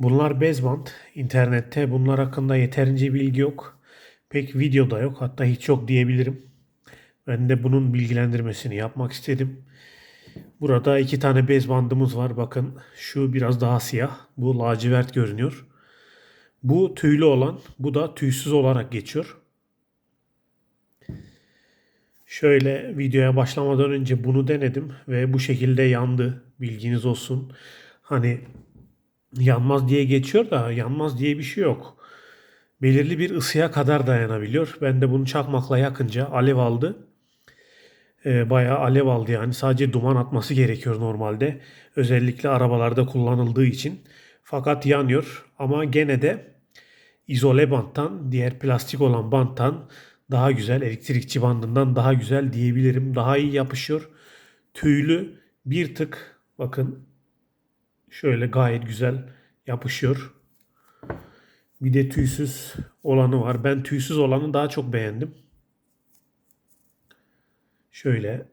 Bunlar bezband. İnternette bunlar hakkında yeterince bilgi yok. Pek video da yok. Hatta hiç yok diyebilirim. Ben de bunun bilgilendirmesini yapmak istedim. Burada iki tane bez bandımız var. Bakın şu biraz daha siyah. Bu lacivert görünüyor. Bu tüylü olan, bu da tüysüz olarak geçiyor. Şöyle videoya başlamadan önce bunu denedim ve bu şekilde yandı. Bilginiz olsun. Hani yanmaz diye geçiyor da yanmaz diye bir şey yok. Belirli bir ısıya kadar dayanabiliyor. Ben de bunu çakmakla yakınca alev aldı. Ee, bayağı alev aldı yani. Sadece duman atması gerekiyor normalde. Özellikle arabalarda kullanıldığı için. Fakat yanıyor ama gene de izole banttan, diğer plastik olan banttan daha güzel, elektrikçi bandından daha güzel diyebilirim. Daha iyi yapışıyor. Tüylü bir tık bakın şöyle gayet güzel yapışıyor. Bir de tüysüz olanı var. Ben tüysüz olanı daha çok beğendim. Şöyle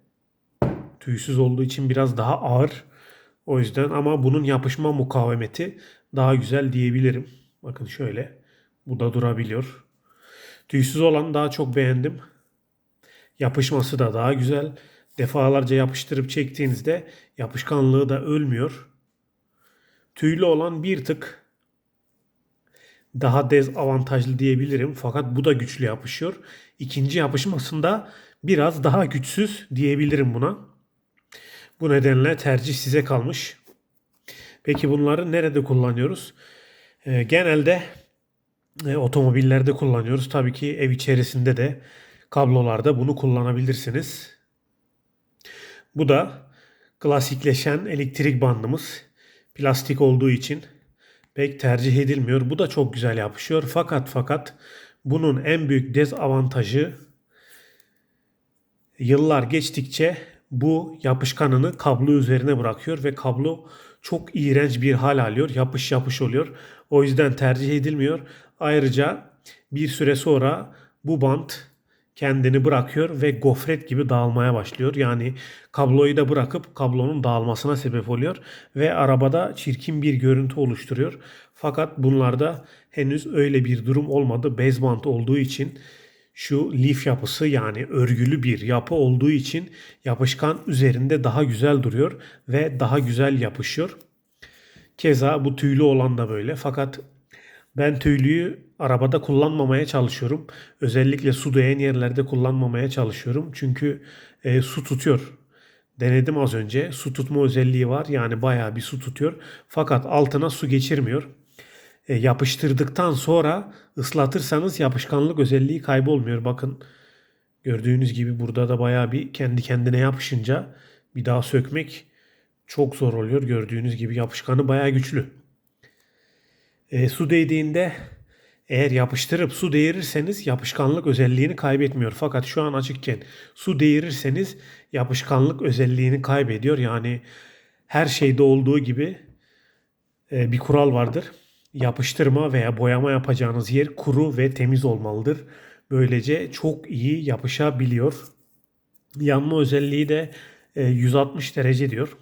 tüysüz olduğu için biraz daha ağır. O yüzden ama bunun yapışma mukavemeti daha güzel diyebilirim. Bakın şöyle. Bu da durabiliyor. Tüysüz olanı daha çok beğendim. Yapışması da daha güzel. Defalarca yapıştırıp çektiğinizde yapışkanlığı da ölmüyor. Tüylü olan bir tık daha dezavantajlı diyebilirim. Fakat bu da güçlü yapışıyor. İkinci yapışmasında biraz daha güçsüz diyebilirim buna. Bu nedenle tercih size kalmış. Peki bunları nerede kullanıyoruz? Ee, genelde e, otomobillerde kullanıyoruz. Tabii ki ev içerisinde de kablolarda bunu kullanabilirsiniz. Bu da klasikleşen elektrik bandımız. Plastik olduğu için pek tercih edilmiyor. Bu da çok güzel yapışıyor. Fakat fakat bunun en büyük dezavantajı yıllar geçtikçe bu yapışkanını kablo üzerine bırakıyor ve kablo çok iğrenç bir hal alıyor. Yapış yapış oluyor. O yüzden tercih edilmiyor. Ayrıca bir süre sonra bu bant kendini bırakıyor ve gofret gibi dağılmaya başlıyor. Yani kabloyu da bırakıp kablonun dağılmasına sebep oluyor ve arabada çirkin bir görüntü oluşturuyor. Fakat bunlarda henüz öyle bir durum olmadı. Bez bant olduğu için şu lif yapısı yani örgülü bir yapı olduğu için yapışkan üzerinde daha güzel duruyor ve daha güzel yapışıyor. Keza bu tüylü olan da böyle. Fakat ben tüylüyü arabada kullanmamaya çalışıyorum. Özellikle su değen yerlerde kullanmamaya çalışıyorum. Çünkü e, su tutuyor. Denedim az önce. Su tutma özelliği var. Yani bayağı bir su tutuyor. Fakat altına su geçirmiyor. E, yapıştırdıktan sonra ıslatırsanız yapışkanlık özelliği kaybolmuyor. Bakın gördüğünüz gibi burada da bayağı bir kendi kendine yapışınca bir daha sökmek çok zor oluyor. Gördüğünüz gibi yapışkanı bayağı güçlü. E, su değdiğinde eğer yapıştırıp su değirirseniz yapışkanlık özelliğini kaybetmiyor. Fakat şu an açıkken su değirirseniz yapışkanlık özelliğini kaybediyor. Yani her şeyde olduğu gibi e, bir kural vardır. Yapıştırma veya boyama yapacağınız yer kuru ve temiz olmalıdır. Böylece çok iyi yapışabiliyor. Yanma özelliği de e, 160 derece diyor.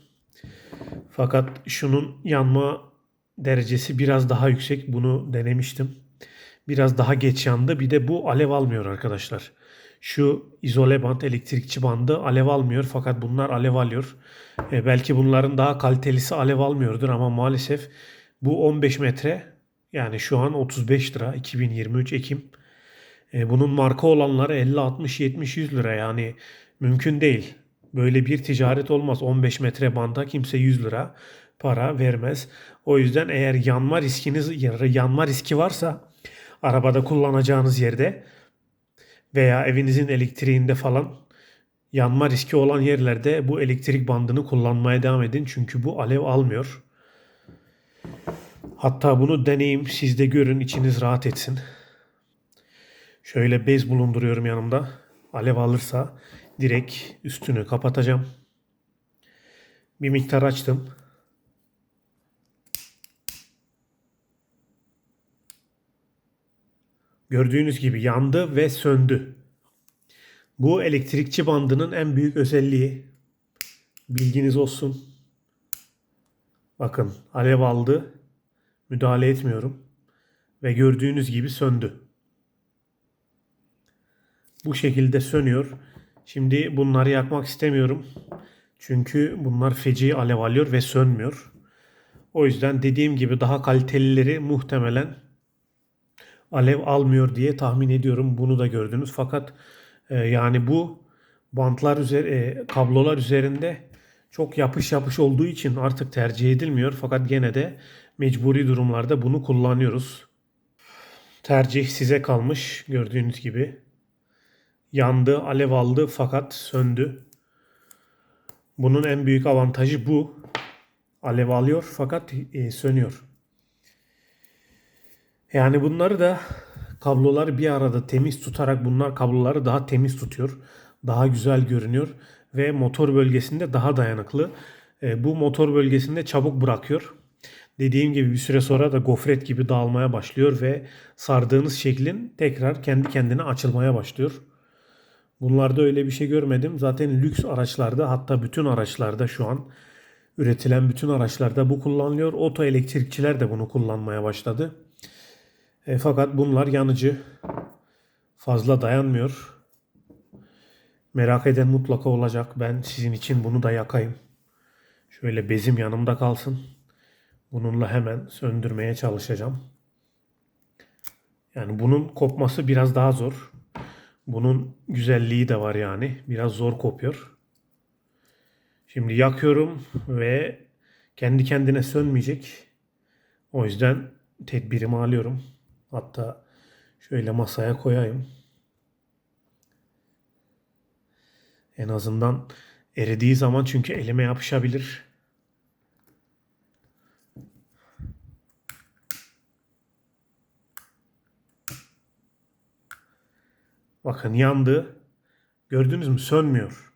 Fakat şunun yanma derecesi biraz daha yüksek. Bunu denemiştim. Biraz daha geç yandı. Bir de bu alev almıyor arkadaşlar. Şu izole band, elektrikçi bandı alev almıyor fakat bunlar alev alıyor. E, belki bunların daha kalitelisi alev almıyordur ama maalesef bu 15 metre yani şu an 35 lira 2023 Ekim. E, bunun marka olanları 50, 60, 70, 100 lira yani mümkün değil. Böyle bir ticaret olmaz. 15 metre banda kimse 100 lira para vermez. O yüzden eğer yanma riskiniz yanma riski varsa arabada kullanacağınız yerde veya evinizin elektriğinde falan yanma riski olan yerlerde bu elektrik bandını kullanmaya devam edin. Çünkü bu alev almıyor. Hatta bunu deneyim siz de görün içiniz rahat etsin. Şöyle bez bulunduruyorum yanımda. Alev alırsa direkt üstünü kapatacağım. Bir miktar açtım. Gördüğünüz gibi yandı ve söndü. Bu elektrikçi bandının en büyük özelliği. Bilginiz olsun. Bakın alev aldı Müdahale etmiyorum. Ve gördüğünüz gibi söndü. Bu şekilde sönüyor. Şimdi bunları yakmak istemiyorum. Çünkü bunlar feci alev alıyor ve sönmüyor. O yüzden dediğim gibi daha kalitelileri muhtemelen alev almıyor diye tahmin ediyorum. Bunu da gördünüz. Fakat e, yani bu bantlar üzeri, e, kablolar üzerinde çok yapış yapış olduğu için artık tercih edilmiyor. Fakat gene de mecburi durumlarda bunu kullanıyoruz. Tercih size kalmış gördüğünüz gibi. Yandı, alev aldı fakat söndü. Bunun en büyük avantajı bu. Alev alıyor fakat e, sönüyor. Yani bunları da kabloları bir arada temiz tutarak bunlar kabloları daha temiz tutuyor. Daha güzel görünüyor ve motor bölgesinde daha dayanıklı. E, bu motor bölgesinde çabuk bırakıyor. Dediğim gibi bir süre sonra da gofret gibi dağılmaya başlıyor ve sardığınız şeklin tekrar kendi kendine açılmaya başlıyor. Bunlarda öyle bir şey görmedim. Zaten lüks araçlarda hatta bütün araçlarda şu an üretilen bütün araçlarda bu kullanılıyor. Oto elektrikçiler de bunu kullanmaya başladı. E, fakat bunlar yanıcı. Fazla dayanmıyor. Merak eden mutlaka olacak. Ben sizin için bunu da yakayım. Şöyle bezim yanımda kalsın. Bununla hemen söndürmeye çalışacağım. Yani bunun kopması biraz daha zor. Bunun güzelliği de var yani. Biraz zor kopuyor. Şimdi yakıyorum ve kendi kendine sönmeyecek. O yüzden tedbirimi alıyorum. Hatta şöyle masaya koyayım. En azından eridiği zaman çünkü elime yapışabilir. Bakın yandı. Gördünüz mü? Sönmüyor.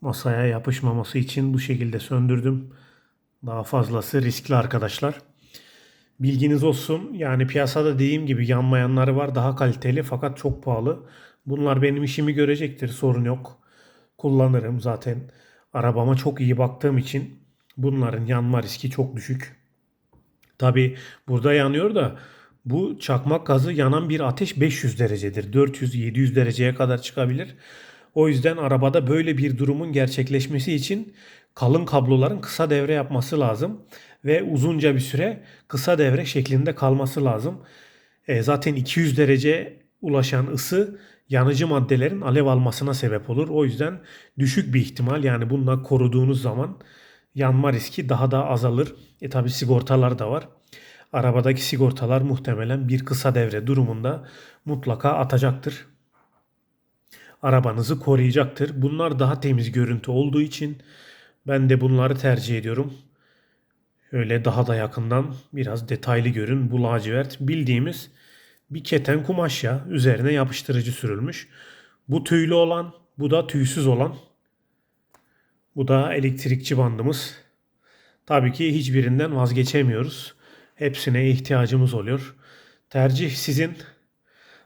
Masaya yapışmaması için bu şekilde söndürdüm. Daha fazlası riskli arkadaşlar. Bilginiz olsun. Yani piyasada dediğim gibi yanmayanları var. Daha kaliteli fakat çok pahalı. Bunlar benim işimi görecektir. Sorun yok. Kullanırım zaten. Arabama çok iyi baktığım için bunların yanma riski çok düşük. Tabi burada yanıyor da bu çakmak gazı yanan bir ateş 500 derecedir. 400-700 dereceye kadar çıkabilir. O yüzden arabada böyle bir durumun gerçekleşmesi için kalın kabloların kısa devre yapması lazım ve uzunca bir süre kısa devre şeklinde kalması lazım. E, zaten 200 derece ulaşan ısı yanıcı maddelerin alev almasına sebep olur. O yüzden düşük bir ihtimal yani bununla koruduğunuz zaman yanma riski daha da azalır. E tabi sigortalar da var. Arabadaki sigortalar muhtemelen bir kısa devre durumunda mutlaka atacaktır. Arabanızı koruyacaktır. Bunlar daha temiz görüntü olduğu için ben de bunları tercih ediyorum. Öyle daha da yakından biraz detaylı görün. Bu lacivert bildiğimiz bir keten kumaş ya. Üzerine yapıştırıcı sürülmüş. Bu tüylü olan, bu da tüysüz olan. Bu da elektrikçi bandımız. Tabii ki hiçbirinden vazgeçemiyoruz. Hepsine ihtiyacımız oluyor. Tercih sizin.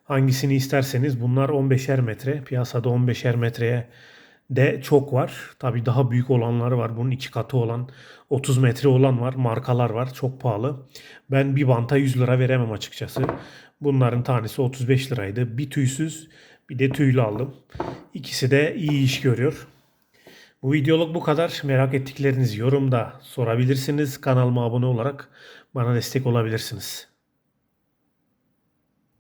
Hangisini isterseniz bunlar 15'er metre. Piyasada 15'er metreye de çok var. Tabii daha büyük olanları var. Bunun iki katı olan 30 metre olan var. Markalar var. Çok pahalı. Ben bir banta 100 lira veremem açıkçası. Bunların tanesi 35 liraydı. Bir tüysüz bir de tüylü aldım. İkisi de iyi iş görüyor. Bu videoluk bu kadar. Merak ettiklerinizi yorumda sorabilirsiniz. Kanalıma abone olarak bana destek olabilirsiniz.